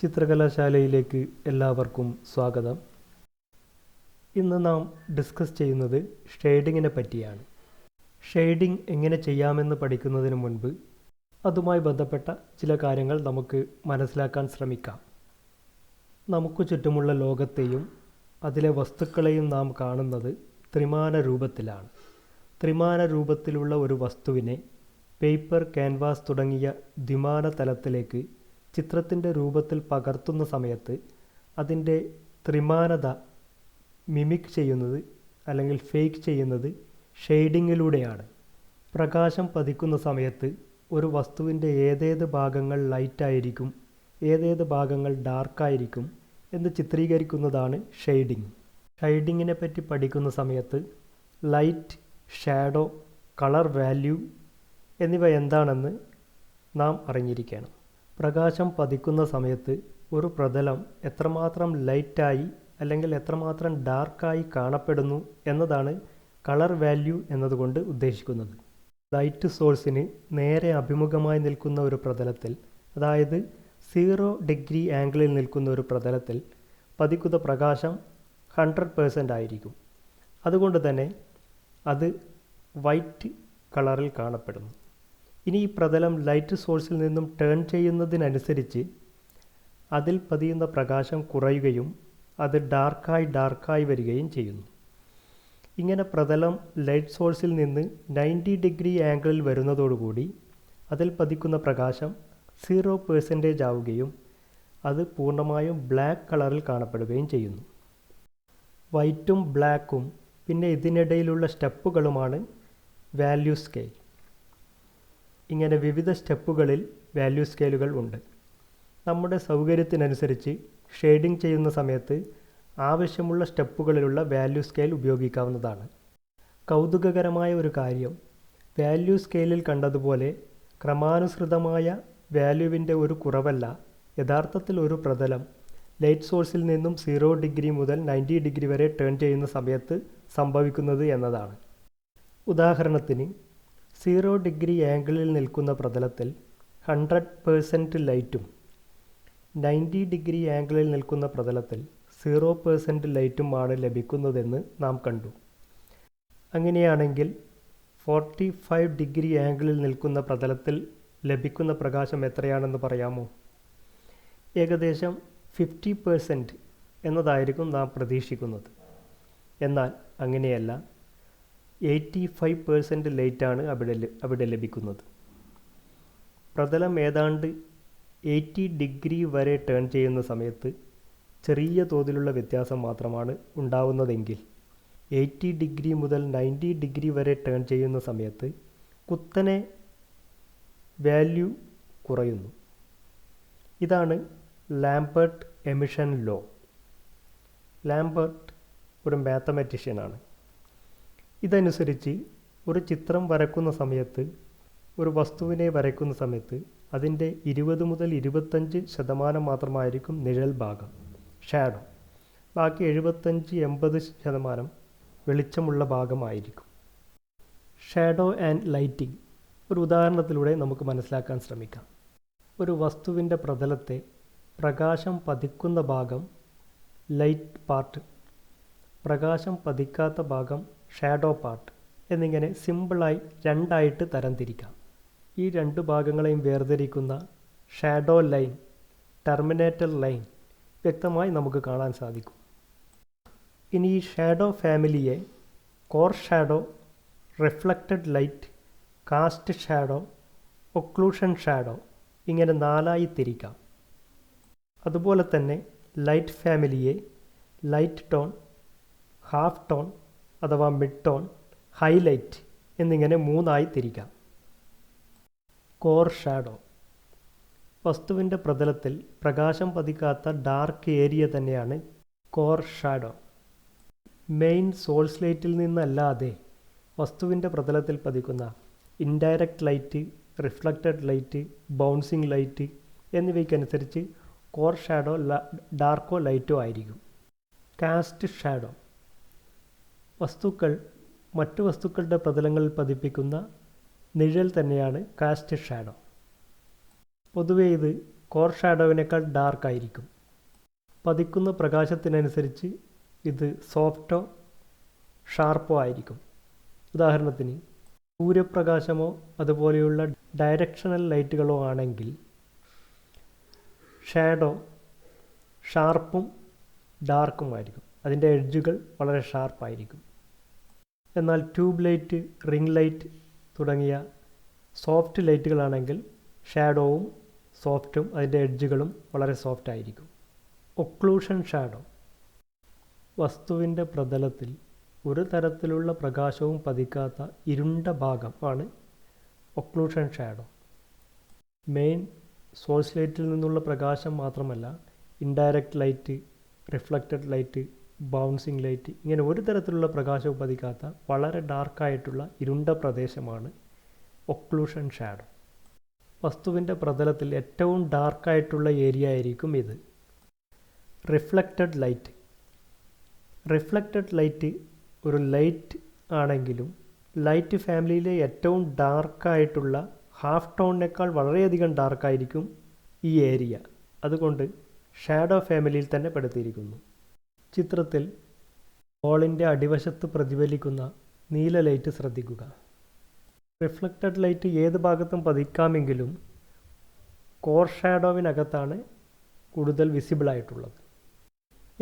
ചിത്രകലാശാലയിലേക്ക് എല്ലാവർക്കും സ്വാഗതം. ഇന്ന് നാം ഡിസ്കസ് ചെയ്യുന്നത് ഷെയ്ഡിങ്ങിനെ പറ്റിയാണ്. ഷെയ്ഡിംഗ് എങ്ങനെ ചെയ്യാമെന്ന് പഠിക്കുന്നതിന് മുൻപ് അതുമായി ബന്ധപ്പെട്ട ചില കാര്യങ്ങൾ നമുക്ക് മനസ്സിലാക്കാൻ ശ്രമിക്കാം. നമുക്ക് ചുറ്റുമുള്ള ലോകത്തെയും അതിലെ വസ്തുക്കളെയും നാം കാണുന്നത് ത്രിമാന രൂപത്തിലാണ്. ത്രിമാന രൂപത്തിലുള്ള ഒരു വസ്തുവിനെ പേപ്പർ ക്യാൻവാസ് തുടങ്ങിയ ദ്വിമാന തലത്തിലേക്ക് ചിത്രത്തിന്റെ രൂപത്തിൽ പകർത്തുന്ന സമയത്ത് അതിന്റെ ത്രിമാനത മിമിക് ചെയ്യുന്നത് അല്ലെങ്കിൽ ഫേക്ക് ചെയ്യുന്നത് ഷെയ്ഡിങ്ങിലൂടെയാണ് പ്രകാശം പതിക്കുന്ന സമയത്ത് ഒരു വസ്തുവിന്റെ ഏതേത് ഭാഗങ്ങൾ ലൈറ്റായിരിക്കും ഏതേത് ഭാഗങ്ങൾ ഡാർക്കായിരിക്കും എന്ന് ചിത്രീകരിക്കുന്നതാണ് ഷെയ്ഡിങ് ഷെയ്ഡിങ്ങിനെ പറ്റി പഠിക്കുന്ന സമയത്ത് ലൈറ്റ് ഷാഡോ കളർ വാല്യൂ എന്നിവ എന്താണെന്ന് നാം അറിഞ്ഞിരിക്കണം. പ്രകാശം പതിക്കുന്ന സമയത്ത് ഒരു പ്രതലം എത്രമാത്രം ലൈറ്റായി അല്ലെങ്കിൽ എത്രമാത്രം ഡാർക്കായി കാണപ്പെടുന്നു എന്നതാണ് കളർ വാല്യൂ എന്നതുകൊണ്ട് ഉദ്ദേശിക്കുന്നത്. ലൈറ്റ് സോഴ്സിന് നേരെ അഭിമുഖമായി നിൽക്കുന്ന ഒരു പ്രതലത്തിൽ അതായത് സീറോ ഡിഗ്രി ആംഗിളിൽ നിൽക്കുന്ന ഒരു പ്രതലത്തിൽ പതിക്കുന്ന പ്രകാശം ഹൺഡ്രഡ് പേഴ്സന്റ് ആയിരിക്കും. അതുകൊണ്ട് തന്നെ അത് വൈറ്റ് കളറിൽ കാണപ്പെടുന്നു. ഇനി ഈ പ്രതലം ലൈറ്റ് സോഴ്സിൽ നിന്നും ടേൺ ചെയ്യുന്നതിനനുസരിച്ച് അതിൽ പതിയുന്ന പ്രകാശം കുറയുകയും അത് ഡാർക്കായി ഡാർക്കായി വരികയും ചെയ്യുന്നു. ഇങ്ങനെ പ്രതലം ലൈറ്റ് സോഴ്സിൽ നിന്ന് നയന്റി ഡിഗ്രി ആംഗിളിൽ വരുന്നതോടുകൂടി അതിൽ പതിക്കുന്ന പ്രകാശം സീറോ പേഴ്സന്റേജ് ആവുകയും അത് പൂർണമായും ബ്ലാക്ക് കളറിൽ കാണപ്പെടുകയും ചെയ്യുന്നു. വൈറ്റും ബ്ലാക്കും പിന്നെ ഇതിനിടയിലുള്ള സ്റ്റെപ്പുകളുമാണ് വാല്യൂ സ്കെയിൽ. ഇങ്ങനെ വിവിധ സ്റ്റെപ്പുകളിൽ വാല്യൂ സ്കെയിലുകൾ ഉണ്ട്. നമ്മുടെ സൗകര്യത്തിനനുസരിച്ച് ഷെയ്ഡിംഗ് ചെയ്യുന്ന സമയത്ത് ആവശ്യമുള്ള സ്റ്റെപ്പുകളിലുള്ള വാല്യൂ സ്കെയിൽ ഉപയോഗിക്കാവുന്നതാണ്. കൗതുകകരമായ ഒരു കാര്യം വാല്യൂ സ്കെയിലിൽ കണ്ടതുപോലെ ക്രമാനുസൃതമായ വാല്യൂവിന്റെ ഒരു കുറവല്ല. യഥാർത്ഥത്തിൽ ഒരു പ്രതലം ലൈറ്റ് സോഴ്സിൽ നിന്നും സീറോ ഡിഗ്രി മുതൽ നയന്റി ഡിഗ്രി വരെ ടേൺ ചെയ്യുന്ന സമയത്ത് സംഭവിക്കുന്നത് എന്നതാണ്. ഉദാഹരണത്തിന് സീറോ ഡിഗ്രി ആംഗിളിൽ നിൽക്കുന്ന പ്രതലത്തിൽ ഹൺഡ്രഡ് പേഴ്സന്റ് ലൈറ്റും നയന്റി ഡിഗ്രി ആംഗിളിൽ നിൽക്കുന്ന പ്രതലത്തിൽ സീറോ പേഴ്സന്റ് ലൈറ്റുമാണ് ലഭിക്കുന്നതെന്ന് നാം കണ്ടു. അങ്ങനെയാണെങ്കിൽ ഫോർട്ടി ഫൈവ് ഡിഗ്രി ആംഗിളിൽ നിൽക്കുന്ന പ്രതലത്തിൽ ലഭിക്കുന്ന പ്രകാശം എത്രയാണെന്ന് പറയാമോ? ഏകദേശം ഫിഫ്റ്റി പേഴ്സന്റ് എന്നതായിരിക്കും നാം പ്രതീക്ഷിക്കുന്നത്. എന്നാൽ അങ്ങനെയല്ല. എയ്റ്റി ഫൈവ് പേഴ്സന്റ് ലൈറ്റാണ് അവിടെ അവിടെ ലഭിക്കുന്നത്. പ്രതലം ഏതാണ്ട് എയ്റ്റി ഡിഗ്രി വരെ ടേൺ ചെയ്യുന്ന സമയത്ത് ചെറിയ തോതിലുള്ള വ്യത്യാസം മാത്രമാണ് ഉണ്ടാവുന്നതെങ്കിൽ എയ്റ്റി ഡിഗ്രി മുതൽ നയന്റി ഡിഗ്രി വരെ ടേൺ ചെയ്യുന്ന സമയത്ത് കുത്തനെ വാല്യൂ കുറയുന്നു. ഇതാണ് ലാംബർട്ട് എമിഷൻ ലോ. ലാംബർട്ട് ഒരു മാത്തമാറ്റീഷ്യനാണ്. ഇതനുസരിച്ച് ഒരു ചിത്രം വരക്കുന്ന സമയത്ത് ഒരു വസ്തുവിനെ വരയ്ക്കുന്ന സമയത്ത് അതിന്റെ ഇരുപത് മുതൽ ഇരുപത്തഞ്ച് ശതമാനം മാത്രമായിരിക്കും നിഴൽ ഭാഗം ഷാഡോ ബാക്കി എഴുപത്തഞ്ച് എൺപത് ശതമാനം വെളിച്ചമുള്ള ഭാഗമായിരിക്കും. ഷാഡോ ആൻഡ് ലൈറ്റിംഗ് ഒരു ഉദാഹരണത്തിലൂടെ നമുക്ക് മനസ്സിലാക്കാൻ ശ്രമിക്കാം. ഒരു വസ്തുവിന്റെ പ്രതലത്തെ പ്രകാശം പതിക്കുന്ന ഭാഗം ലൈറ്റ് പാർട്ട് പ്രകാശം പതിക്കാത്ത ഭാഗം ഷാഡോ പാർട്ട് എന്നിങ്ങനെ സിമ്പിളായി രണ്ടായിട്ട് തരംതിരിക്കാം. ഈ രണ്ട് ഭാഗങ്ങളെയും വേർതിരിക്കുന്ന ഷാഡോ ലൈൻ ടെർമിനേറ്റർ ലൈൻ വ്യക്തമായി നമുക്ക് കാണാൻ സാധിക്കും. ഇനി ഈ ഷാഡോ ഫാമിലിയെ core shadow reflected light cast shadow occlusion shadow ഇങ്ങനെ നാലായി തിരിക്കാം. അതുപോലെ തന്നെ ലൈറ്റ് ഫാമിലിയെ ലൈറ്റ് ടോൺ ഹാഫ് ടോൺ അഥവാ മിഡ് ടോൺ ഹൈലൈറ്റ് എന്നിങ്ങനെ മൂന്നായി തിരിക്കാം. Core shadow. വസ്തുവിന്റെ പ്രതലത്തിൽ പ്രകാശം പതിക്കാത്ത ഡാർക്ക് ഏരിയ തന്നെയാണ് കോർ ഷാഡോ. മെയിൻ സോഴ്സ് ലൈറ്റിൽ നിന്നല്ലാതെ വസ്തുവിന്റെ പ്രതലത്തിൽ പതിക്കുന്ന indirect light reflected light bouncing light എന്നിവയ്ക്കനുസരിച്ച് core shadow ഡാർക്കോ ലൈറ്റോ ആയിരിക്കും. Cast shadow. വസ്തുക്കൾ മറ്റു വസ്തുക്കളുടെ പ്രതലങ്ങളിൽ പതിപ്പിക്കുന്ന നിഴൽ തന്നെയാണ് കാസ്റ്റ് ഷാഡോ. പൊതുവെ ഇത് കോർ ഷാഡോവിനേക്കാൾ ഡാർക്ക് ആയിരിക്കും. പതിക്കുന്ന പ്രകാശത്തിനനുസരിച്ച് ഇത് സോഫ്റ്റോ ഷാർപ്പോ ആയിരിക്കും. ഉദാഹരണത്തിന് സൂര്യപ്രകാശമോ അതുപോലെയുള്ള ഡയറക്ഷണൽ ലൈറ്റുകളോ ആണെങ്കിൽ ഷാഡോ ഷാർപ്പും ഡാർക്കുമായിരിക്കും. അതിന്റെ എഡ്ജുകൾ വളരെ ഷാർപ്പായിരിക്കും. എന്നാൽ ട്യൂബ് ലൈറ്റ് റിംഗ് ലൈറ്റ് തുടങ്ങിയ സോഫ്റ്റ് ലൈറ്റുകളാണെങ്കിൽ ഷാഡോവും സോഫ്റ്റും അതിന്റെ എഡ്ജുകളും വളരെ സോഫ്റ്റ് ആയിരിക്കും. ഒക്ലൂഷൻ ഷാഡോ വസ്തുവിന്റെ പ്രതലത്തിൽ ഒരു തരത്തിലുള്ള പ്രകാശവും പതിക്കാത്ത ഇരുണ്ട ഭാഗം ആണ് ഒക്ലൂഷൻ ഷാഡോ. മെയിൻ സോഴ്സ് ലൈറ്റിൽ നിന്നുള്ള പ്രകാശം മാത്രമല്ല indirect light reflected light bouncing light ഇങ്ങനെ ഒരു തരത്തിലുള്ള പ്രകാശം പതിക്കാത്ത വളരെ ഡാർക്കായിട്ടുള്ള ഇരുണ്ട പ്രദേശമാണ് ഒക്ലൂഷൻ ഷാഡോ വസ്തുവിന്റെ പ്രതലത്തിൽ ഏറ്റവും ഡാർക്കായിട്ടുള്ള ഏരിയ ആയിരിക്കും ഇത്. റിഫ്ലക്റ്റഡ് ലൈറ്റ് റിഫ്ലക്റ്റഡ് ലൈറ്റ് ഒരു ലൈറ്റ് ആണെങ്കിലും ലൈറ്റ് ഫാമിലിയിലെ ഏറ്റവും ഡാർക്കായിട്ടുള്ള ഹാഫ് ടോണിനേക്കാൾ വളരെയധികം ഡാർക്കായിരിക്കും ഈ ഏരിയ അതുകൊണ്ട് ഷാഡോ ഫാമിലിയിൽ തന്നെ പെടുത്തിയിരിക്കുന്നു. ചിത്രത്തിൽ ബോളിന്റെ അടിവശത്ത് പ്രതിഫലിക്കുന്ന നീല ലൈറ്റ് ശ്രദ്ധിക്കുക. റിഫ്ലക്റ്റഡ് ലൈറ്റ് ഏത് ഭാഗത്തും പതിക്കാമെങ്കിലും കോർ ഷാഡോവിനകത്താണ് കൂടുതൽ വിസിബിളായിട്ടുള്ളത്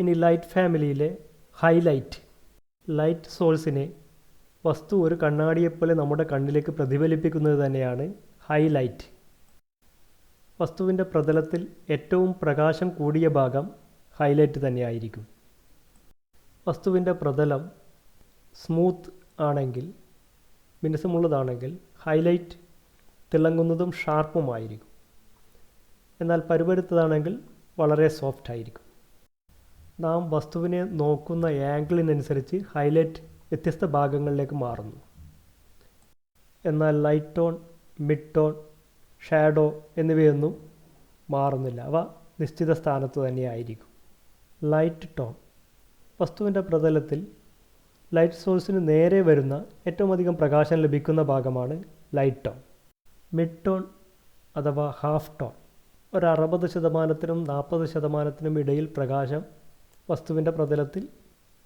ഇനി ലൈറ്റ് ഫാമിലിയിലെ ഹൈലൈറ്റ്. ലൈറ്റ് സോഴ്സിനെ വസ്തു ഒരു കണ്ണാടിയെപ്പോലെ നമ്മുടെ കണ്ണിലേക്ക് പ്രതിഫലിപ്പിക്കുന്നത് തന്നെയാണ് ഹൈലൈറ്റ്. വസ്തുവിന്റെ പ്രതലത്തിൽ ഏറ്റവും പ്രകാശം കൂടിയ ഭാഗം ഹൈലൈറ്റ് തന്നെയായിരിക്കും. വസ്തുവിന്റെ പ്രതലം സ്മൂത്ത് ആണെങ്കിൽ മിനുസമുള്ളതാണെങ്കിൽ ഹൈലൈറ്റ് തിളങ്ങുന്നതും ഷാർപ്പുമായിരിക്കും. എന്നാൽ പരുപരുത്തതാണെങ്കിൽ വളരെ സോഫ്റ്റ് ആയിരിക്കും നാം വസ്തുവിനെ നോക്കുന്ന ആംഗിളിനനുസരിച്ച് ഹൈലൈറ്റ് വ്യത്യസ്ത ഭാഗങ്ങളിലേക്ക് മാറുന്നു. എന്നാൽ light tone mid tone shadow എന്നിവയൊന്നും മാറുന്നില്ല. അവ നിശ്ചിത സ്ഥാനത്ത് തന്നെയായിരിക്കും. Light tone. വസ്തുവിന്റെ പ്രതലത്തിൽ ലൈറ്റ് സോഴ്സിന് നേരെ വരുന്ന ഏറ്റവും അധികം പ്രകാശം ലഭിക്കുന്ന ഭാഗമാണ് ലൈറ്റ് ടോൺ മിഡ് ടോൺ അഥവാ ഹാഫ് ടോൺ ഒരു അറുപത് ശതമാനത്തിനും നാൽപ്പത് ശതമാനത്തിനും ഇടയിൽ പ്രകാശം വസ്തുവിന്റെ പ്രതലത്തിൽ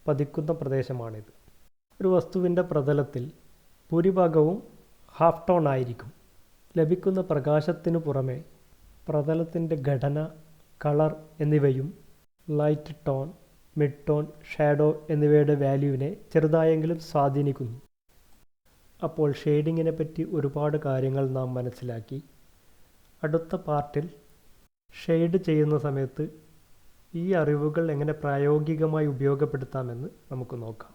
പതിക്കുന്ന പ്രദേശമാണിത്. ഒരു വസ്തുവിന്റെ പ്രതലത്തിൽ ഭൂരിഭാഗവും ഹാഫ് ടോൺ ആയിരിക്കും. ലഭിക്കുന്ന പ്രകാശത്തിനു പുറമെ പ്രതലത്തിന്റെ ഘടന കളർ എന്നിവയും light tone mid tone shadow എന്നിവയുടെ വാല്യൂവിനെ ചെറുതായെങ്കിലും സ്വാധീനിക്കുന്നു. അപ്പോൾ ഷെയ്ഡിങ്ങിനെ പറ്റി ഒരുപാട് കാര്യങ്ങൾ നാം മനസ്സിലാക്കി. അടുത്ത പാർട്ടിൽ ഷെയ്ഡ് ചെയ്യുന്ന സമയത്ത് ഈ അറിവുകൾ എങ്ങനെ പ്രായോഗികമായി ഉപയോഗപ്പെടുത്താമെന്ന് നമുക്ക് നോക്കാം.